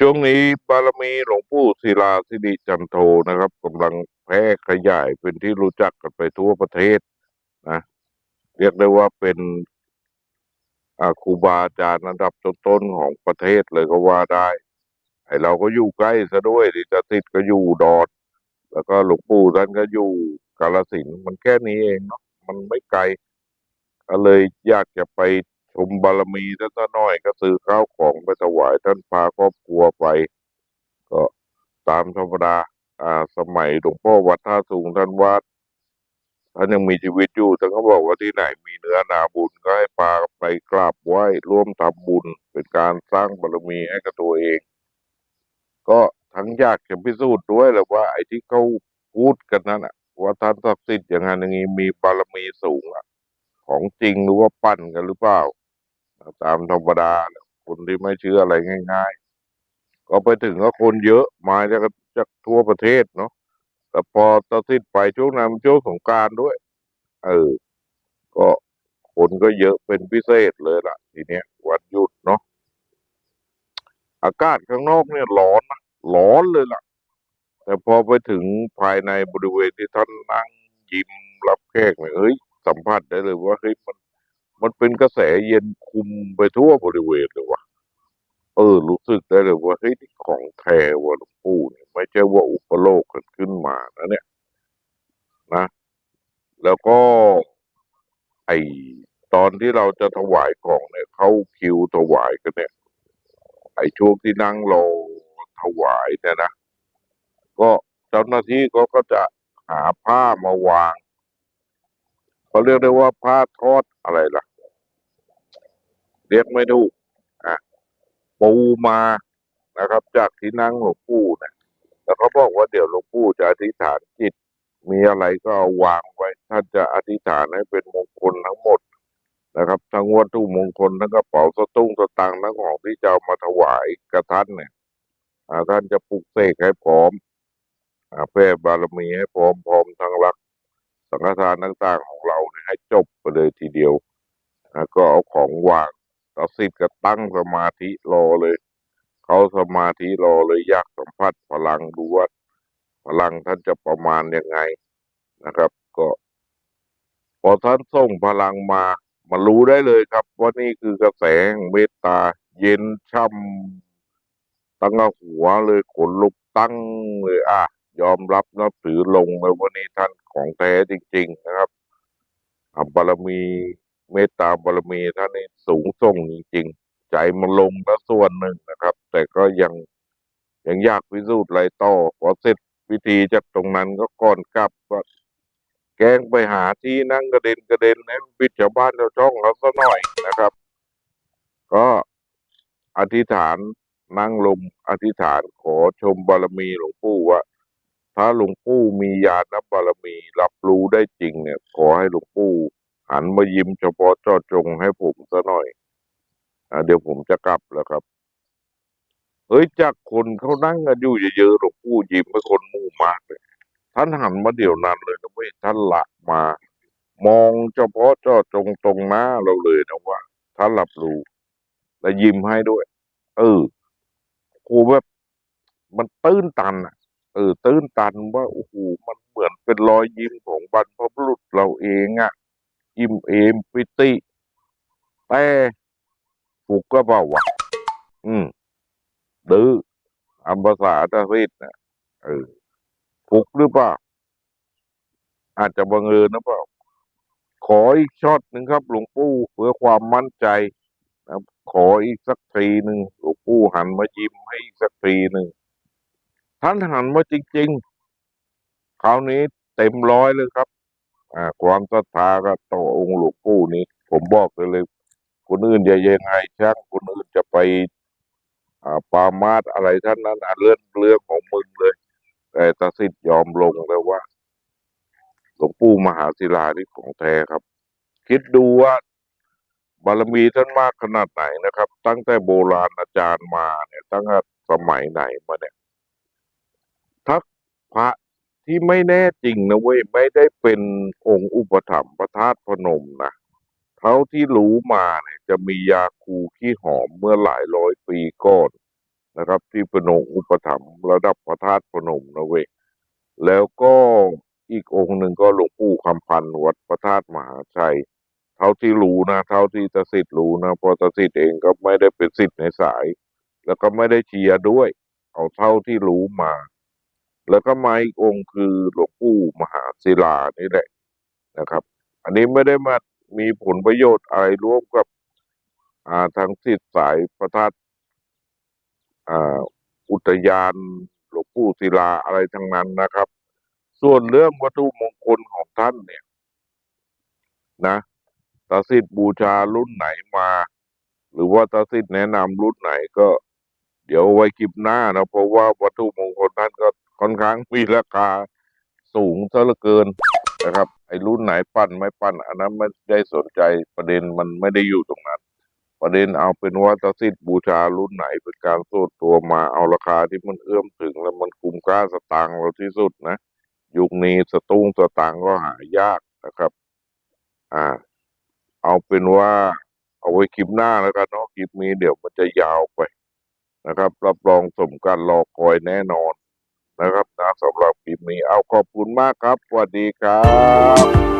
ช่วงนี้บารมีหลวงปู่ศิลาสิริจันโทนะครับกำลังแพร่ขยายเป็นที่รู้จักกันไปทั่วประเทศนะเรียกได้ว่าเป็นอาครูบาอาจารย์ระดับต้นๆของประเทศเลยก็ว่าได้ไอเราก็อยู่ใกล้ซะด้วยดิจติดก็อยู่ดอด แล้วก็หลวงปู่ท่านก็อยู่กาลสินมันแค่นี้เองเนาะมันไม่ไกลก็เลยอยากจะไป ชมบารมีท่านกหน่อยก็ซื้อข้าวของไปถวายท่านพาครอบครัวไป ก็ตามธรรมดาอ่าสมัยหลวงพ่อวัดท่าสูงท่านวัดท่านยังมีชีวิตอยู่ท่านก็บอกว่าที่ไหนมีเนื้อนาบุญก็ให้พาไปกราบไหว้ร่วมทำบุญ เป็นการสร้างบารมีให้กับตัวเอง ก็ทั้งยากจะพิสูจน์ด้วยแหละว่า ไอ้ที่เขาพูดกันนั่นอะว่าท่านศักดิ์สิทธิ์อย่างนั้นอย่างนี้มีบารมีสูงอะของจริงหรือว่าปั้นกันหรือเปล่า ตามธรรมดาคนที่ไม่เชื่ออะไรง่าย ๆ ก็ไปถึงก็คนเยอะมาจากจากทั่วประเทศเนาะแต่พอตัดสินไปช่วงนั้นมันช่วงสงกรารด้วย เออ ก็คนก็เยอะเป็นพิเศษเลยล่ะ ทีเนี้ยวันหยุดเนาะอากาศข้างนอกเนี่ยร้อนนะร้อนเลยล่ะ แต่พอไปถึงภายในบริเวณที่ท่านนั่งยิ้มรับแขกเนี่ยเฮ้ยสัมผัสได้เลยว่าเฮ้ยมัน มันเป็นกระแสเย็นคุมไปทั่วบริเวณเลยว่ะเออ รู้สึกได้เลยว่าเฮ้ยนี่ของแท้ว่ะหลวงปู่เนี่ยไม่ใช่ว่าอุปโลกเกิดขึ้นมานะเนี่ย นะ แล้วก็ ไอตอนที่เราจะถวายของเนี่ยเข้าคิวถวายกันเนี่ย ไอช่วงที่นั่งรอถวายเนี่ยนะก็เจ้าหน้าที่ก็ก็จะหาผ้ามาวาง เขาเรียกได้ว่าผ้าทอดอะไรล่ะ เรียกไม่ถูกอะปูมานะครับ จากที่นั่งหลวงปู่เนี่ยแล้วเขาบอกว่าเดี๋ยวหลวงปู่จะอธิษฐานจิต มีอะไรก็เอาวางไว้ท่านจะอธิษฐานให้เป็นมงคลทั้งหมดนะครับ ทั้งวัตถุมงคลทั้งกระเป๋าสตุ้งสตางค์ทั้งของที่จะามาถวายกับท่านเนี่ยท่านจะปลุกเสกให้พร้อมอ่าแผ่บารมีให้พร้อมพร้อมทั้งรัก สังฆทานต่างๆของเราให้จบไปเลยทีเดียวก็เอาของวางตัดสิทธิ์ก็ตั้งสมาธิรอเลย เขาสมาธิรอเลยอยากสัมผัสพลังดูว่าพลังท่านจะประมาณยังไงนะครับ ก็ พอท่านส่งพลังมามารู้ได้เลยครับ ว่านี่คือกระแสงเมตตา เย็นช่ำตั้งหัวเลยขนลุกตั้งเลยอะ ยอมรับนับถือลงเลยว่านี่ท่านของแท้จริง ๆ นะครับอะบารมีเมตตาบารมีท่านนี่สูงส่งจริงๆ ใจมันลงแล้วส่วนหนึ่งนะครับ แต่ก็ยังยังยากพิสูจน์ไรต่อพอเสร็จพิธีจากตรงนั้นก็ก่อนกลับก็แกงไปหาที่นั่งกระเด็นกระเด็นให้มันปิดชาวบ้านชาวช่องเขาสักหน่อยนะครับ ก็อธิษฐานนั่งลงอธิษฐานขอชมบารมีหลวงปู่ว่า ถ้าหลวงปู่มีญาณบารมี รับรู้ได้จริงเนี่ย ขอให้หลวงปู่หันมายิ้มเฉพาะเจาะจงให้ผมซะหน่อยอ่าเดี๋ยวผมจะกลับแล้วครับเฮ้ยจากคนเขานั่งกันอยู่เยอะๆหลวงปู่ยิ้มให้คนมู่มากเลยท่านหันมาเดี๋ยวนั้นเลยนะเว้ยท่านละมา มองเฉพาะเจาะจงตรงหน้าเราเลยนะว่าท่านรับรู้และยิ้มให้ด้วย เออโหแบบมันตื้นตันอะ เออตื้นตันว่าโอ้โหมันเหมือนเป็นรอยยิ้มของบรรพบุรุษเราเองอะอิ่มเอมปิติแต่ผูกก็เปล่าวะอืมดื้ออัมภาษาตาซิดนะเออฟุกหรือเปล่าอาจจะบังเอิญนะเปล่าขออีกช็อตหนึ่งครับ หลวงปู่เพื่อความมั่นใจนะขออีกสักทีหนึ่งหลวงปู่หันมายิ้มให้อีกสักทีหนึ่ง ท่านหันมาจริง ๆ คราวนี้เต็มร้อยเลยครับอ่าความศรัทธาก็ต่อองค์หลวงปู่นี้ ผมบอกเลยเลยคนอื่นจะยังไงช่างคนอื่นจะไปปามาสอะไรท่านนั้นเรื่องเรื่องของมึงเลย แต่ตาสิทธิ์ยอมลงแล้วว่าหลวงปู่มหาศิลานี่ของแท้ครับ คิดดูว่าบารมีท่านมากขนาดไหนนะครับ ตั้งแต่โบราณอาจารย์มาเนี่ย ตั้งแต่สมัยไหนมาเนี่ย พระที่ไม่แน่จริงนะเว้ยไม่ได้เป็นองค์อุปถัมภ์พระธาตุพนมนะเท่าที่รู้มาเนี่ยจะมียาคูขี้หอมเมื่อหลายร้อยปีก่อนนะครับ ที่พนมอุปถัมภ์ระดับพระธาตุพนมนะเว้ยแล้วก็อีกองค์หนึ่งก็หลวงปู่คำพันธ์วัดพระธาตุมหาชัย เท่าที่รู้นะ เท่าที่ตสิทธิ์รู้นะเพราะตสิทธิ์เองก็ไม่ได้เป็นสิทธิ์ในสาย แล้วก็ไม่ได้เชียร์ด้วย เอาเท่าที่รู้มา แล้วก็มาอีกองค์คือหลวงปู่มหาศิลานี่แหละนะครับ อันนี้ไม่ได้มามีผลประโยชน์อะไรร่วมกับอ่าทางสิทธิสายพระธาตุอ่าอุทยานหลวงปู่ศิลาอะไรทั้งนั้นนะครับ ส่วนเรื่องวัตถุมงคลของท่านเนี่ย นะตาสิทธิ์บูชารุ่นไหนมา หรือว่าตาสิทธิ์แนะนำรุ่นไหนก็ เดี๋ยวไว้คลิปหน้านะ เพราะว่าวัตถุมงคลท่านก็ค่อนข้างมีราคาสูงซะเหลือเกินนะครับ ไอ้รุ่นไหนปั้นไม่ปั้น อันนั้นไม่ได้สนใจประเด็นมันไม่ได้อยู่ตรงนั้น ประเด็นเอาเป็นว่าตาสิทธิ์บูชารุ่นไหนเป็นการส่วนตัวมาเอาราคาที่มันเอื้อมถึงแล้วมันคุ้มค่าสตางค์เราที่สุดนะ ยุคนี้สตุ้งสตางค์ก็หายากนะครับ อ่า เอาเป็นว่า เอาไว้คลิปหน้าแล้วกันเนาะคลิปนี้เดี๋ยวมันจะยาวไป นะครับ รับรองสมการรอคอยแน่นอนนะครับนะสำหรับคลิปนี้เอาขอบคุณมากครับสวัสดีครับ